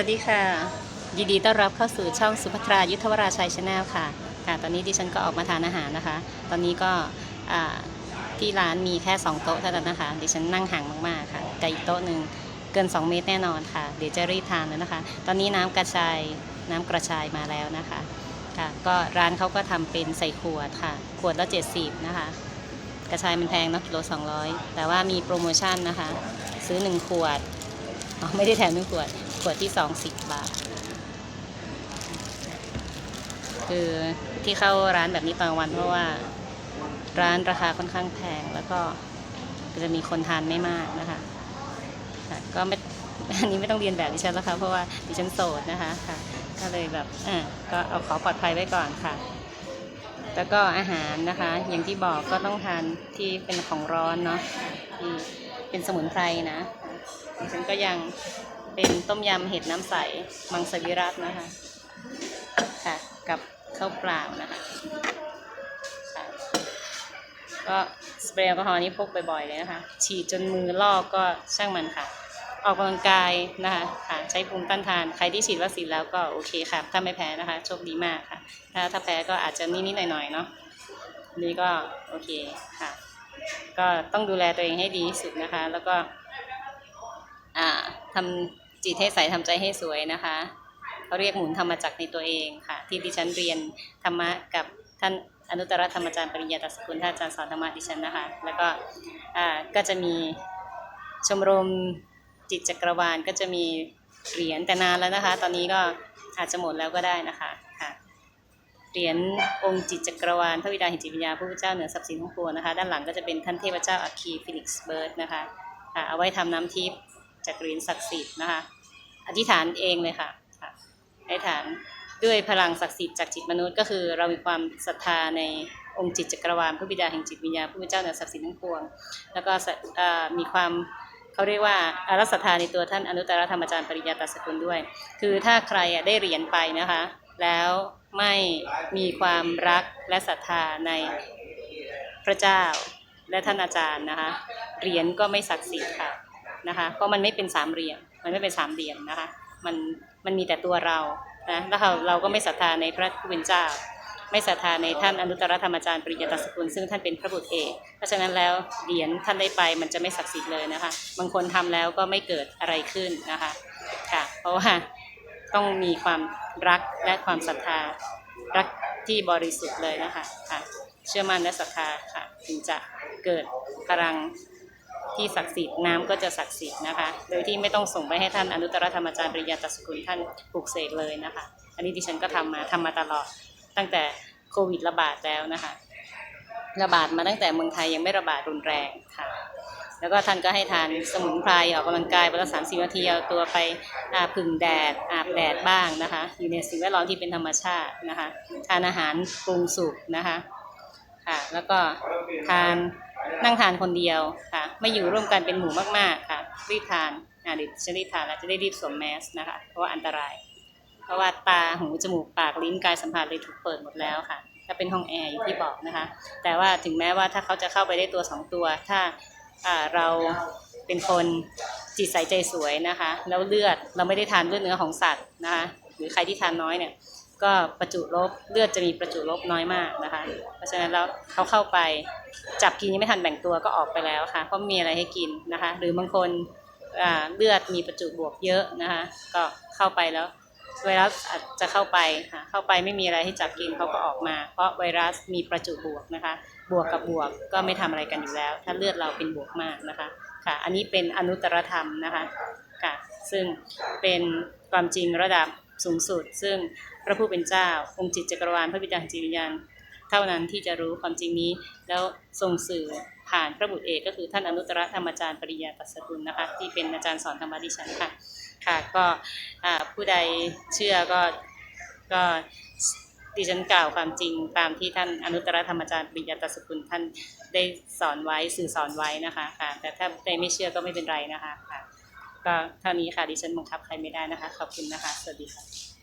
วัสดีค่ะ ยินดีต้อนรับเข้าสู่ช่องสุภัทรายุทธวราชัยชาแนลค่ะค่ะ ตอนนี้ดิฉันก็ออกมาทานอาหารนะคะ ตอนนี้ก็ที่ร้านมีแค่ 2 โต๊ะเท่านั้นนะคะ ดิฉันนั่งห่างมากๆค่ะกับอีกโต๊ะหนึ่งเกิน 2 เมตรแน่นอนค่ะ เดี๋ยวจะรีบทานแล้วนะคะ ตอนนี้น้ำกระชายน้ำกระชายมาแล้วนะคะค่ะก็ร้านเขาก็ทำเป็นใส่ขวดค่ะ ขวดละ70 นะคะ กระชายมันแพงเนาะกิโล200 แต่ว่ามีโปรโมชั่นนะคะ ซื้อ 1 ขวดอ๋อไม่ได้แถมหนึ่งขวด วดที่สองสิบบาท คือที่เข้าร้านแบบนี้ตอนกลางวันเพราะว่า ร้านราคาค่อนข้างแพงแล้วก็จะมีคนทานไม่มากนะคะก็ไม่อันนี้ไม่ต้องเรียนแบบดิฉันแล้วค่ะเพราะว่าดิฉันโสดนะคะค่ะก็เลยแบบอ่าก็เอาขอปลอดภัยไว้ก่อนค่ะ แล้วก็อาหารนะคะ อย่างที่บอกก็ต้องทานที่เป็นของร้อนเนาะที่เป็นสมุนไพรนะดิฉันก็ยัง เป็นต้มยำเห็ดน้ำใส มังสวิรัตนะคะ ค่ะ กับข้าวเปล่านะคะก็สเปรย์แอลกอฮอล์นี้พกบ่อยๆเลยนะคะ ฉีดจนมือลอกก็ช่างมันค่ะ ออกกำลังกายนะคะค่ะใช้ภูมิต้านทาน ใครที่ฉีดวัคซีนแล้วก็โอเคค่ะ ถ้าไม่แพ้นะคะ โชคดีมากค่ะ ถ้าถ้าแพ้ก็อาจจะนิดๆหน่อยๆเนาะ นี่ก็โอเคค่ะ ก็ต้องดูแลตัวเองให้ดีที่สุดนะคะ แล้วก็ อ่าทำ จิตให้ใสทำใจให้สวยนะคะเขาเรียกหมุนธรรมจักรในตัวเองค่ะ ที่ดิฉันเรียนธรรมะกับท่านอนุตตรธรรมอาจารย์ปริญญาตสกุลท่านอาจารย์สอนธรรมะดิฉันนะคะ แล้วก็อ่าก็จะมีชมรมจิตจักรวาลก็จะมีเหรียญแต่นานแล้วนะคะ ตอนนี้ก็อาจจะหมดแล้วก็ได้นะคะค่ะเหรียญองค์จิตจักรวาลพระบิดาห่งจิตวิญญาพระพุทธเจ้าเหนือทรัพย์สินทั้งปวงนะคะ ด้านหลังก็จะเป็นท่านเทพเจ้าอัคคีฟินิกซ์เบิร์ดนะคะค่ะเอาไว้ทำน้ำทิพย์ จากเหรียญศักดิ์สิทธิ์นะคะ อธิษฐานเองเลยค่ะอธิษฐานด้วยพลังศักดิ์สิทธิ์จากจิตมนุษย์ก็คือ เรามีความศรัทธาในองค์จิตจักรวาลพระบิดาแห่งจิตวิญญาณพระเจ้าเหนือทรัพย์สินทั้งปวง แล้วก็มีความเขาเรียกว่าอารักศรัทธาในตัวท่านอนุตตรธรรมอาจารย์ปริญญาตสกุลด้วย คือถ้าใครได้เหรียญไปนะคะ แล้วไม่มีความรักและศรัทธาในพระเจ้าและท่านอาจารย์นะคะเหรียญก็ไม่ศักดิ์สิทธิ์ค่ะ นะคะเพราะมันไม่เป็นสามเหลี่ยมมันไม่เป็นสามเหลี่ยมนะคะมันมันมีแต่ตัวเรานะแล้วเราเราก็ไม่ศรัทธาในพระผู้เป็นเจ้า ไม่ศรัทธาในท่านอนุตตรธรรมอาจารย์ปริญญาตสกุลซึ่งท่านเป็นพระบุตรเอกเพราะฉะนั้นแล้วเหรียญท่านได้ไปมันจะไม่ศักดิ์สิทธิ์เลยนะคะบางคนทำแล้วก็ไม่เกิดอะไรขึ้นนะคะค่ะเพราะว่าต้องมีความรักและความศรัทธารักที่บริสุทธิ์เลยนะคะค่ะเชื่อมั่นและศรัทธาค่ะถึงจะเกิดพลัง ที่ศักดิ์สิทธิ์น้ำก็จะศักดิ์สิทธิ์นะคะ โดยที่ไม่ต้องส่งไปให้ท่านอนุตตรธรรมอาจารย์ปริญญาตสกุลท่านปลุกเสกเลยนะคะ อันนี้ดิฉันก็ทำมาทำมาตลอดตั้งแต่โควิดระบาดแล้วนะคะ ระบาดมาตั้งแต่เมืองไทยยังไม่ระบาดรุนแรงค่ะแล้วก็ท่านก็ให้ทานสมุนไพรออกกำลังกายวันละสามสิบนาทีเอาตัวไปอาบผึ่งแดดอาบแดดบ้างนะคะ อยู่ในสิ่งแวดล้อมที่เป็นธรรมชาตินะคะ ทานอาหารปรุงสุกนะคะค่ะแล้วก็ทาน นั่งทานคนเดียวค่ะ ไม่อยู่ร่วมกันเป็นหมู่มากๆค่ะ รีบทานอ่าเดี๋ยวจะรีบทานแล้วจะได้รีบสวมแมสนะคะ เพราะว่าอันตราย เพราะว่าตาหูจมูกปากลิ้นกายสัมผัสเลยถูกเปิดหมดแล้วค่ะถ้าเป็นห้องแอร์อย่างที่บอกนะคะ แต่ว่าถึงแม้ว่าถ้าเขาจะเข้าไปได้ตัวสองตัว ถ้าอ่าเราเป็นคนจิตใสใจสวยนะคะ แล้วเลือดเราไม่ได้ทานเลือดเนื้อของสัตว์นะคะ หรือใครที่ทานน้อยเนี่ย ก็ประจุลบเลือดจะมีประจุลบน้อยมากนะคะ เพราะฉะนั้นแล้วเขาเข้าไปจับกินยังไม่ทันแบ่งตัวก็ออกไปแล้วค่ะเพราะมีอะไรให้กินนะคะ หรือบางคนเลือดมีประจุบวกเยอะนะคะ ก็เข้าไปแล้วไวรัสอาจจะเข้าไปค่ะเข้าไปไม่มีอะไรให้จับกินเขาก็ออกมา เพราะไวรัสมีประจุบวกนะคะ บวกกับบวกก็ไม่ทำอะไรกันอยู่แล้ว ถ้าเลือดเราเป็นบวกมากนะคะค่ะ อันนี้เป็นอนุตตรธรรมนะคะค่ะซึ่งเป็นความจริงระดับ สูงสุด ซึ่งพระผู้เป็นเจ้า องค์จิตจักรวาลพระบิดาจิตวิญญาณเท่านั้นที่จะรู้ความจริงนี้ แล้วส่งสื่อผ่านพระบุตรเอกก็คือท่านอนุตตรธรรมอาจารย์ปริยาตสกุลนะคะ ที่เป็นอาจารย์สอนธรรมะดิฉันค่ะค่ะก็ผู้ใดเชื่อก็ก็ดิฉันกล่าวความจริงตามที่ท่านอนุตตรธรรมอาจารย์ปริยาตสกุลท่านได้สอนไว้สื่อสอนไว้นะคะค่ะแต่ถ้าใดไม่เชื่อก็ไม่เป็นไรนะคะค่ะ ก็เท่านี้ค่ะดิฉันบังคับใครไม่ได้นะคะ ขอบคุณนะคะ สวัสดีค่ะ